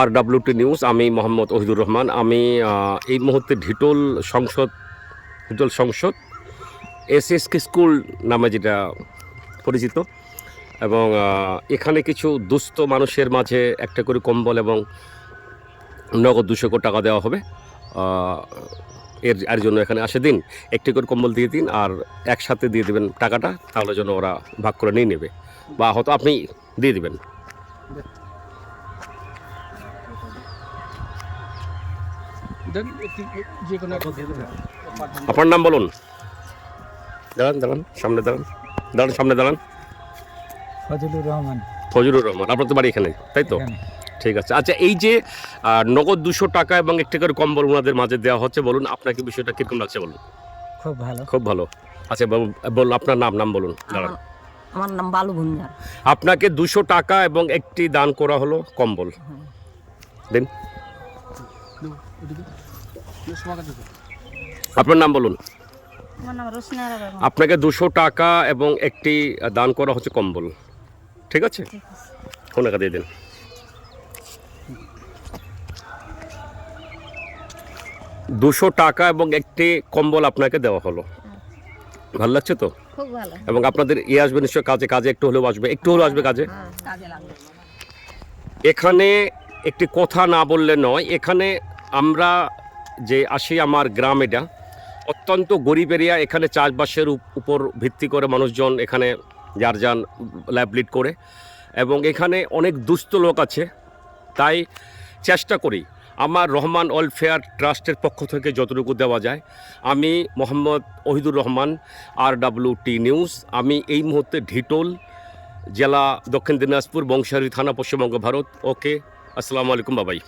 আর WT news আমি মোহাম্মদ ওহিদুর রহমান। আমি এই মুহূর্তে ঢিটোল সংসদ ঢিটোল সংসদ, এস এস কে স্কুল নামে যেটা পরিচিত, এবং এখানে কিছু দুস্থ মানুষের মাঝে একটা করে কম্বল এবং নগদ দুশো কোটি টাকা দেওয়া হবে। এর এর জন্য এখানে আসে দিন। একটি করে কম্বল দিয়ে দিন আর একসাথে দিয়ে দেবেন টাকাটা, তাহলে যেন ওরা ভাগ করে নিয়ে নেবে। বা হয়তো আপনি দিয়ে দিবেন। দেন যে কোনো আপনার নাম বলুন। দাঁড়ান দাঁড়ান সামনে দাঁড়ান। দাঁড়ান সামনে দাঁড়ান। ফজলুর রহমান। ফজলুর রহমান আপনার তো বাড়ি এখানে তাই তো? ঠিক আছে। আচ্ছা এই যে নগদ দুশো টাকা এবং একটি করে কম্বল ওনাদের মাঝে দেওয়া হচ্ছে বলুন আপনাকে বিষয়টা কীরকম লাগছে বলুন। খুব ভালো। খুব ভালো। আচ্ছা বল- বলুন আপনার নাম নাম বলুন দাঁড়ান। আমার নাম বালু ভুঞ্জার আপনাকে দুশো টাকা এবং একটি দান করা হলো কম্বল। দিন। সমাকার দিতে আপনার নাম বলুন। আপনাকে দুশো টাকা এবং একটি দান করা হচ্ছে কম্বল। ঠিক আছে? কোন টাকা দিয়ে দিন। দুশো টাকা এবং একটি কম্বল আপনাকে দেওয়া হলো। ভালো লাগছে তো? এবং আপনাদের ইয়ে আসবে নিশ্চয় কাজে কাজে একটু হলেও আসবে একটু হলেও আসবে কাজে। কাজে এখানে একটি কথা না বললে নয় এখানে আমরা যে আসি আমার গ্রাম এটা, অত্যন্ত গরিব এরিয়া, এখানে চাষবাসের উপর ভিত্তি করে মানুষজন এখানে যার যান লাইভলিড করে এবং এখানে অনেক দুস্থ লোক আছে। তাই চেষ্টা করি আমার রহমান ওয়েলফেয়ার ট্রাস্টের পক্ষ থেকে যতটুকু দেওয়া যায়। আমি Mohammad Wahidur Rahman R W T news. আমি এই মুহূর্তে ঢিটোল জেলা দক্ষিণ দিনাজপুর বংশারী থানা পশ্চিমবঙ্গ ভারত। ওকে, আসসালামু আলাইকুম বাবাই।